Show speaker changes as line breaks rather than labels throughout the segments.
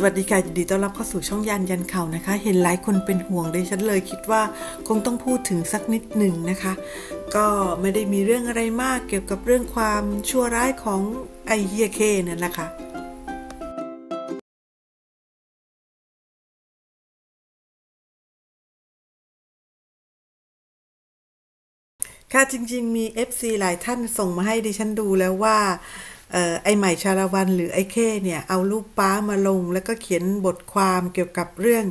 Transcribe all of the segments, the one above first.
สวัสดีค่ะยินดีต้อนรับเข้าสู่ช่องยันยันข่าวนะคะ เห็นหลายคนเป็นห่วงดิฉันเลยคิดว่าคงต้องพูดถึงสักนิดหนึ่งนะคะ ก็ไม่ได้มีเรื่องอะไรมากเกี่ยวกับเรื่องความชั่วร้ายของไอเฮียเคนั่นแหละค่ะค่ะจริง ๆ มี FC หลายท่านส่งมาให้ดิฉันดูแล้วว่า ไอใหม่ชาละวันหรือไอ้เคเนี่ยเอารูปป้ามาลง แล้วก็เขียนบทความเกี่ยวกับเรื่อง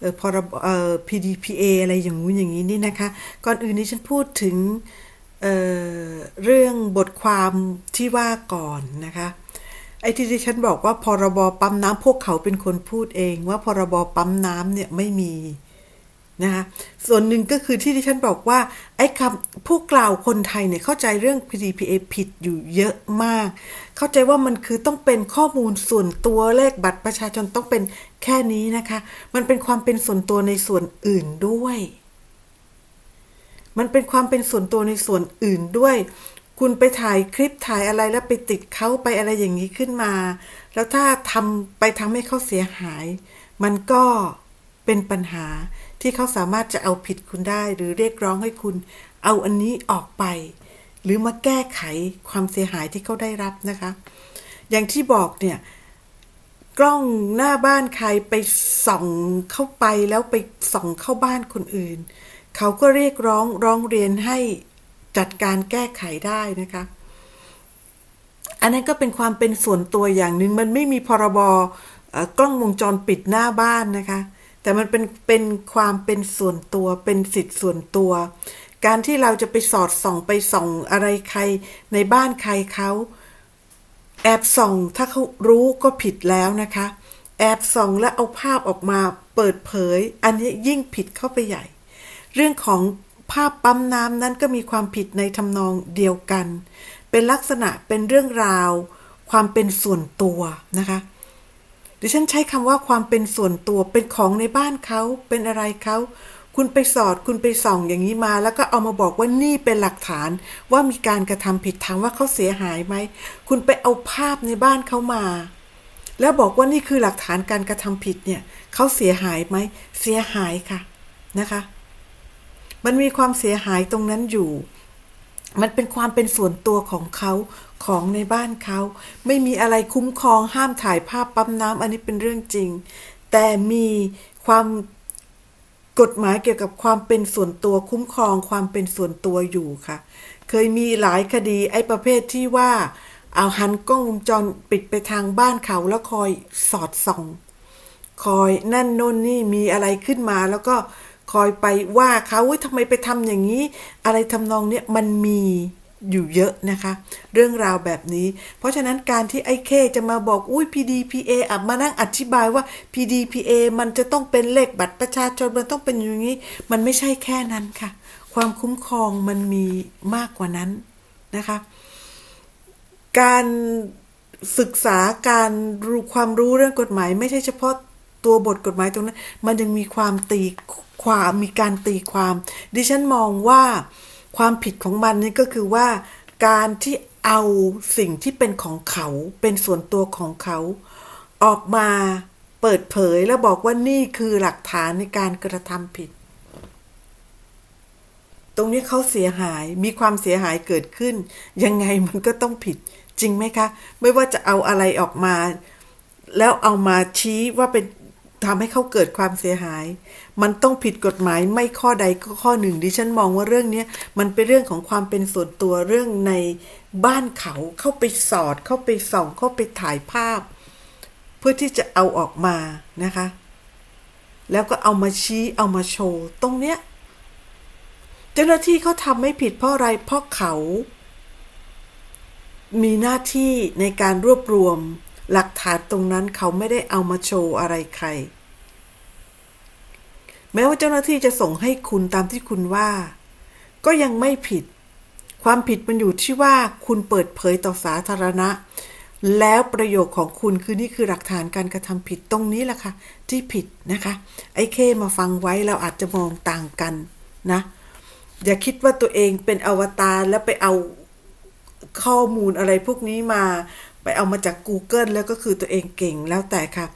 เอ่อพรบออ PDPA อะไรอย่างงู้นอย่างนี้นี่นะคะก่อนอื่นดิฉันพูดถึงเเรื่องบทความที่ว่าก่อนนะคะไอ้ที่ดิฉันบอกว่าพรบปั๊มน้ำพวกเขาเป็นคนพูดเองว่าพรบปั๊มน้ำเนี่ยไม่มี นะคะส่วนหนึ่งก็คือที่ที่ฉันบอกว่าไอ้คำผู้กล่าวคนไทยเนี่ยเข้าใจเรื่อง PDPA ผิดอยู่เยอะมาก เข้าใจว่ามันคือต้องเป็นข้อมูลส่วนตัวเลขบัตรประชาชนต้องเป็นแค่นี้นะคะ มันเป็นความเป็นส่วนตัวในส่วนอื่นด้วย มันเป็นความเป็นส่วนตัวในส่วนอื่นด้วย คุณไปถ่ายคลิปถ่ายอะไรแล้วไปติดเขาไปอะไรอย่างนี้ขึ้นมา แล้วถ้าทำไปทำให้เขาเสียหาย มันก็เป็นปัญหา ที่เขาสามารถจะเอาผิดคุณได้หรือเรียกร้องให้คุณ เอาอันนี้ออกไป หรือมาแก้ไขความเสียหายที่เขาได้รับนะคะ อย่างที่บอกเนี่ยกล้องหน้าบ้านใครไปส่องเข้าไปแล้วไปส่องเข้าบ้านคนอื่น เขาก็เรียกร้องร้องเรียนให้จัดการแก้ไขได้นะคะ อันนั้นก็เป็นความเป็นส่วนตัวอย่างหนึ่งมันไม่มีพรบกล้องวงจรปิดหน้าบ้านนะคะ แต่มันเป็นเป็นความเป็นส่วนตัวเป็นสิทธิ์ส่วนตัว การที่เราจะไปสอดส่องไปส่องอะไรใครในบ้านใครเขาแอบส่องถ้าเขารู้ก็ผิดแล้วนะคะ แอบส่องและเอาภาพออกมาเปิดเผย อันนี้ยิ่งผิดเข้าไปใหญ่ เรื่องของภาพปั๊มน้ำนั้นก็มีความผิดในทำนองเดียวกัน เป็นลักษณะเป็นเรื่องราว ความเป็นส่วนตัวนะคะ ดิฉันใช้คำว่าความเป็นส่วนตัวเป็นของในบ้านเขาเป็นอะไรเขาคุณไปสอดคุณไปส่องอย่างนี้มา แล้วก็เอามาบอกว่านี่เป็นหลักฐาน ว่ามีการกระทำผิดถามว่าเขาเสียหายไหม คุณไปเอาภาพในบ้านเขามา แล้วบอกว่านี่คือหลักฐานการกระทำผิดเนี่ยเขาเสียหายไหมเสียหายค่ะนะคะ มันมีความเสียหายตรงนั้นอยู่ มันเป็นความเป็นส่วนตัวของเขาของในบ้านเขา ไม่มีอะไรคุ้มครองห้ามถ่ายภาพปั๊มน้ำอันนี้เป็นเรื่องจริง แต่มีความกฎหมายเกี่ยวกับความเป็นส่วนตัวคุ้มครองความเป็นส่วนตัวอยู่ค่ะ เคยมีหลายคดีไอ้ประเภทที่ว่า เอาหันกล้องวงจรปิดไปทางบ้านเขาแล้วคอยสอดส่อง คอยนั่นโน่นนี่มีอะไรขึ้นมาแล้วก็ คอยไปว่าเขาว่าทำไมไปทำอย่างนี้ อะไรทำนองเนี้ยมันมีอยู่เยอะนะคะ เรื่องราวแบบนี้ เพราะฉะนั้นการที่ไอ้เคจะมาบอกอุ้ย PDPA อะมานั่งอธิบายว่า PDPA มันจะต้องเป็นเลขบัตรประชาชนมันต้องเป็นอย่างนี้ มันไม่ใช่แค่นั้นค่ะ ความคุ้มครองมันมีมากกว่านั้นนะคะ การศึกษาการรู้ความรู้เรื่องกฎหมาย ไม่ใช่เฉพาะ ตัวบทกฎหมายตรงนั้น มันยังมีความตีความมีการตีความ ดิฉันมองว่าความผิดของมันนี่ก็คือว่า การที่เอาสิ่งที่เป็นของเขาเป็นส่วนตัวของเขา ออกมาเปิดเผยแล้วบอกว่านี่คือหลักฐานในการกระทำผิด ตรงนี้เขาเสียหายมีความเสียหายเกิดขึ้น ยังไงมันก็ต้องผิด จริงไหมคะ ไม่ว่าจะเอาอะไรออกมา แล้วเอามาชี้ว่าเป็น ทำให้เขาเกิดความเสียหาย มันต้องผิดกฎหมายไม่ข้อใดก็ข้อหนึ่งดิฉันมองว่าเรื่องนี้มันเป็นเรื่องของความเป็นส่วนตัวเรื่องในบ้านเขาเข้าไปสอดเข้าไปส่องเข้าไปถ่ายภาพ เพื่อที่จะเอาออกมานะคะ แล้วก็เอามาชี้เอามาโชว์ตรงเนี้ยเจ้าหน้าที่เขาทำไม่ผิดเพราะอะไรเพราะเขา มีหน้าที่ในการรวบรวมหลักฐานตรงนั้นเขาไม่ได้เอามาโชว์อะไรใคร แม้ว่าเจ้าหน้าที่จะส่งให้คุณตามที่คุณว่า ก็ยังไม่ผิด ความผิดมันอยู่ที่ว่าคุณเปิดเผยต่อสาธารณะ แล้วประโยชน์ของคุณคือนี่คือหลักฐานการกระทำผิดตรงนี้แหละค่ะ ที่ผิดนะคะ ไอ้เคมาฟังไว้เราอาจจะมองต่างกันนะ อย่าคิดว่าตัวเองเป็นอวตารแล้วไปเอาข้อมูลอะไรพวกนี้มา ไปเอามาจาก Google แล้วก็คือตัวเองเก่งแล้วแต่ค่ะ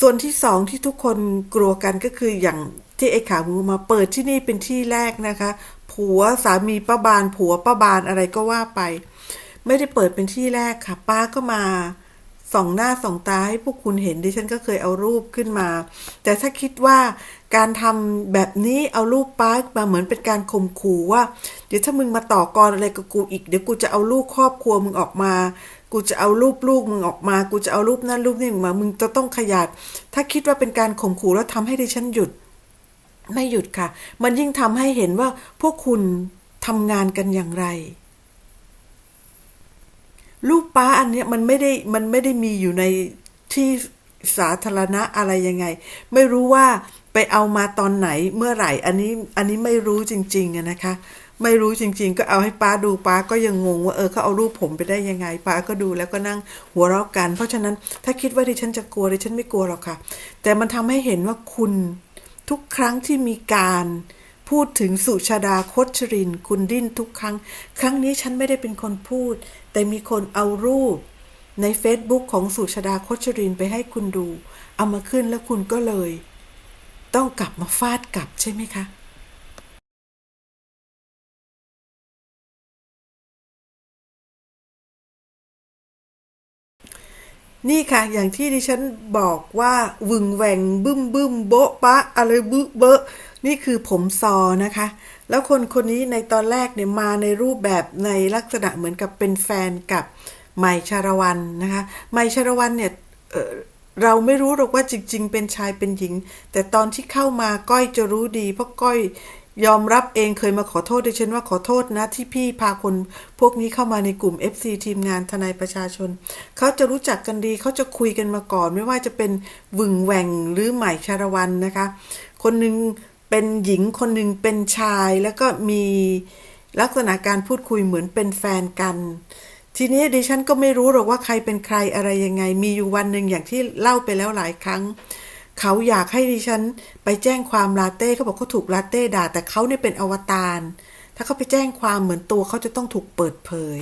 ส่วนที่สองที่ทุกคนกลัวกันก็คืออย่างที่ไอ้ขาหมูมาเปิดที่นี่เป็นที่แรกนะคะ ผัวสามีป้าบาน ผัวป้าบานอะไรก็ว่าไป ไม่ได้เปิดเป็นที่แรกค่ะ ป้าก็มาส่องหน้าส่องตาให้พวกคุณเห็นดิฉันก็เคยเอารูปขึ้นมา แต่ถ้าคิดว่าการทำแบบนี้เอารูปป้ามาเหมือนเป็นการข่มขู่ว่า เดี๋ยวถ้ามึงมาต่อกรอะไรกับกูอีก เดี๋ยวกูจะเอาลูกครอบครัวมึงออกมา กูจะเอารูปลูกมึงออกมา กูจะเอารูปนั่นรูปนี่มึงมา มึงจะต้องขยัดถ้าคิดว่าเป็นการข่มขู่แล้วทำให้ดิฉันหยุด ไม่หยุดค่ะ มันยิ่งทำให้เห็นว่าพวกคุณทำงานกันอย่างไรรูปป้าอันเนี้ยมันไม่ได้มันไม่ได้มีอยู่ในที่สาธารณะอะไรยังไง ไม่รู้ว่าไปเอามาตอนไหนเมื่อไหร่ อันนี้อันนี้ไม่รู้จริงๆนะคะ ไม่รู้จริง ๆ ก็เอาให้ป้าดูป้าก็ยังงงว่าเออเขาเอารูปผมไปได้ยังไงป้าก็ดูแล้วก็นั่งหัวเราะกัน เพราะฉะนั้นถ้าคิดว่าดิฉันจะกลัวดิฉันไม่กลัวหรอกค่ะ แต่มันทำให้เห็นว่าคุณทุกครั้งที่มีการพูดถึงสุชาดาโคชริน คุณดิ้นทุกครั้ง ครั้งนี้ฉันไม่ได้เป็นคนพูด แต่มีคนเอารูปใน Facebook ของสุชาดาโคชรินไปให้คุณดู เอามาขึ้นแล้วคุณก็เลย ต้องกลับมาฟาดกลับใช่ไหมคะ นี่ค่ะ อย่างที่ดิฉันบอกว่าวึงแหวงบึ้มบึ้มโบ๊ะปะอะไรบึ้เบอะนี่คือผมซอนะคะ แล้วคนคนนี้ในตอนแรกเนี่ยมาในรูปแบบในลักษณะเหมือนกับเป็นแฟนกับใหม่ชาละวันนะคะใหม่ชาละวันเนี่ยเเราไม่รู้หรอกว่าจริง ๆ เป็นชายเป็นหญิง แต่ตอนที่เข้ามาก้อยจะรู้ดี เพราะก้อย ยอมรับเองเคยมาขอโทษดิฉันว่าขอโทษนะ ที่พี่พาคนพวกนี้เข้ามาในกลุ่ม FC ทีมงานทนายประชาชน เขาจะรู้จักกันดี เขาจะคุยกันมาก่อน ไม่ว่าจะเป็นวึงแหว่งหรือใหม่ชาละวันนะคะ คนหนึ่งเป็นหญิงคนหนึ่งเป็นชายแล้วก็มีลักษณะการพูดคุยเหมือนเป็นแฟนกัน ทีนี้ดิฉันก็ไม่รู้หรอกว่าใครเป็นใครอะไรยังไง มีอยู่วันหนึ่งอย่างที่เล่าไปแล้วหลายครั้ง เขาอยากให้ดิฉันไปแจ้งความลาเต้เขาบอกเขาถูกลาเต้ด่า แต่เขาเนี่ยเป็นอวตารถ้าเขาไปแจ้งความเหมือนตัวเขาจะต้องถูกเปิดเผย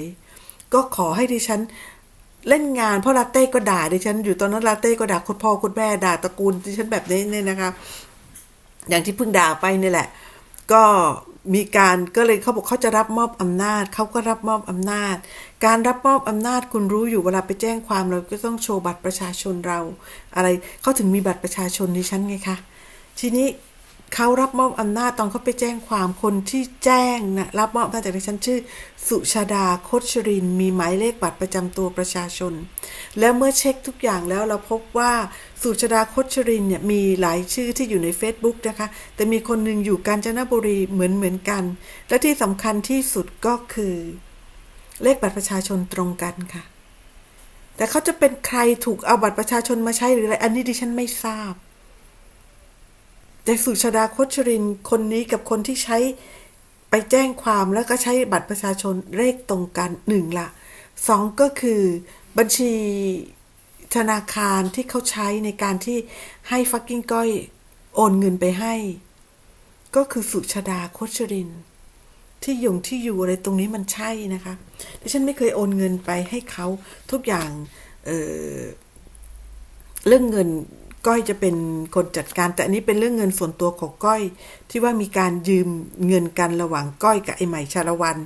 ก็ขอให้ดิฉันเล่นงานเพราะลาเต้ก็ด่าดิฉันอยู่ตอนนั้นลาเต้ก็ด่าคุณพ่อคุณแม่ด่าตระกูลดิฉันแบบนี้เนี่ยนะคะ อย่างที่เพิ่งด่าไปนี่แหละ ก็ มีการก็เลยเขาบอกเขาจะรับมอบอำนาจเขาก็รับมอบอำนาจ การรับมอบอำนาจคุณรู้อยู่เวลาไปแจ้งความเราก็ต้องโชว์บัตรประชาชนเรา อะไรเขาถึงมีบัตรประชาชนดิฉันไงคะทีนี้ เขารับมอบอำนาจตอนเขาไปแจ้งความคนที่แจ้งนะรับมอบอำนาจจากดิฉันชื่อ สุชาดาโคชริน มีหมายเลขบัตรประจำตัวประชาชน แล้วเมื่อเช็คทุกอย่างแล้วเราพบว่าสุชาดาโคชรินเนี่ยมีหลายชื่อที่อยู่ใน Facebook นะคะ แต่มีคนหนึ่งอยู่กาญจนบุรีเหมือนเหมือนกัน และที่สำคัญที่สุดก็คือ เลขบัตรประชาชนตรงกันค่ะ แต่เขาจะเป็นใครถูกเอาบัตรประชาชนมาใช้หรืออะไรอันนี้ดิฉันไม่ทราบ แต่สุชาดาโคชรินคนนี้กับคนที่ใช้ไปแจ้งความแล้วก็ใช้บัตรประชาชนเลขตรงกันหนึ่งละสองก็คือบัญชีธนาคารที่เขาใช้ในการที่ให้ฟักกิ้งก้อยโอนเงินไปให้ ก็คือสุชาดาโคชริน ที่ยงที่อยู่อะไรตรงนี้มันใช่นะคะดิฉันไม่เคยโอนเงินไปให้เขาทุกอย่างเเรื่องเงิน ก้อยจะเป็นคนจัดการ แต่อันนี้เป็นเรื่องเงินส่วนตัวของก้อย ที่ว่ามีการยืมเงินกันระหว่างก้อยกับไอ้ใหม่ชาละวัน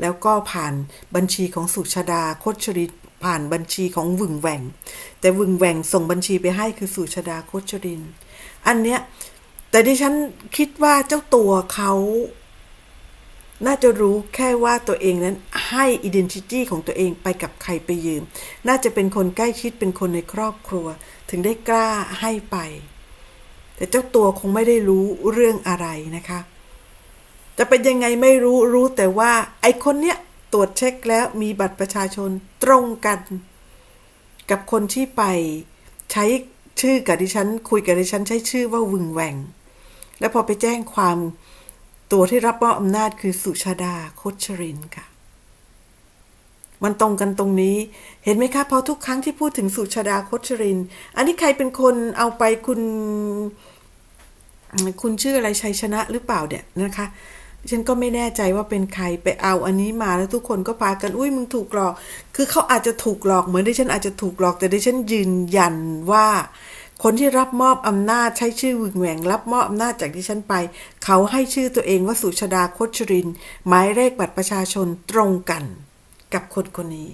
แล้วก็ผ่านบัญชีของสุชาดาโคชรินผ่านบัญชีของวึงแหว่ง แต่วึงแหว่งส่งบัญชีไปให้คือสุชาดาโคชริน อันเนี้ยแต่ดิฉันคิดว่าเจ้าตัวเขาน่าจะรู้แค่ว่าตัวเองนั้น ให้อินดิตี้ของตัวเองไปกับใครไปยืม น่าจะเป็นคนใกล้ชิดเป็นคนในครอบครัว ถึงได้กล้าให้ไป แต่เจ้าตัวคงไม่ได้รู้เรื่องอะไรนะคะ จะเป็นยังไงไม่รู้รู้แต่ว่าไอคนเนี้ยตรวจเช็คแล้วมีบัตรประชาชนตรงกัน กับคนที่ไปใช้ชื่อกับดิฉัน คุยกับดิฉันใช้ชื่อว่าวึงแหวงแล้วพอไปแจ้งความตัวที่รับมอบอำนาจคือสุชาดาโคชรินค่ะ มันตรงกันตรงนี้ เห็นไหมคะพอทุกครั้งที่พูดถึงสุชาดาโคชริน อันนี้ใครเป็นคนเอาไปคุณคุณชื่ออะไรชัยชนะหรือเปล่าเนี่ยนะคะฉันก็ไม่แน่ใจว่าเป็นใครไปเอาอันนี้มาแล้วทุกคนก็พากันอุ้ยมึงถูกหลอก คือเขาอาจจะถูกหลอกเหมือนดิฉันอาจจะถูกหลอกแต่ดิฉันยืนยันว่า คนที่รับมอบอำนาจใช้ชื่อวึงแหวงรับมอบอำนาจจากดิฉันไป เขาให้ชื่อตัวเองว่าสุชดาโคชริน หมายเลขบัตรประชาชนตรงกัน กับคนคนนี้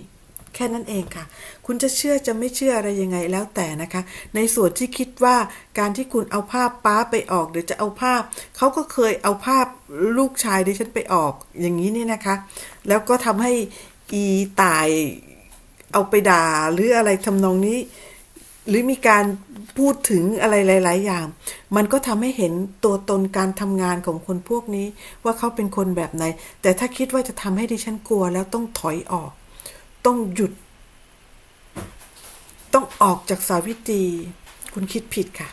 แค่นั้นเองค่ะ คุณจะเชื่อจะไม่เชื่ออะไรยังไงแล้วแต่นะคะ ในส่วนที่คิดว่าการที่คุณเอาภาพป้าไปออกหรือจะเอาภาพ เขาก็เคยเอาภาพลูกชายดิฉันไปออกอย่างนี้นี่นะคะ แล้วก็ทำให้อีตายเอาไปด่าหรืออะไรทำนองนี้ หรือมีการ พูดถึงอะไรหลาย ๆ อย่าง มันก็ทำให้เห็นตัวตนการทำงานของคนพวกนี้ ว่าเขาเป็นคนแบบไหน แต่ถ้าคิดว่าจะทำให้ดิฉันกลัวแล้วต้องถอยออก ต้องหยุด ต้องออกจากสาวิตรีคุณคิดผิดค่ะ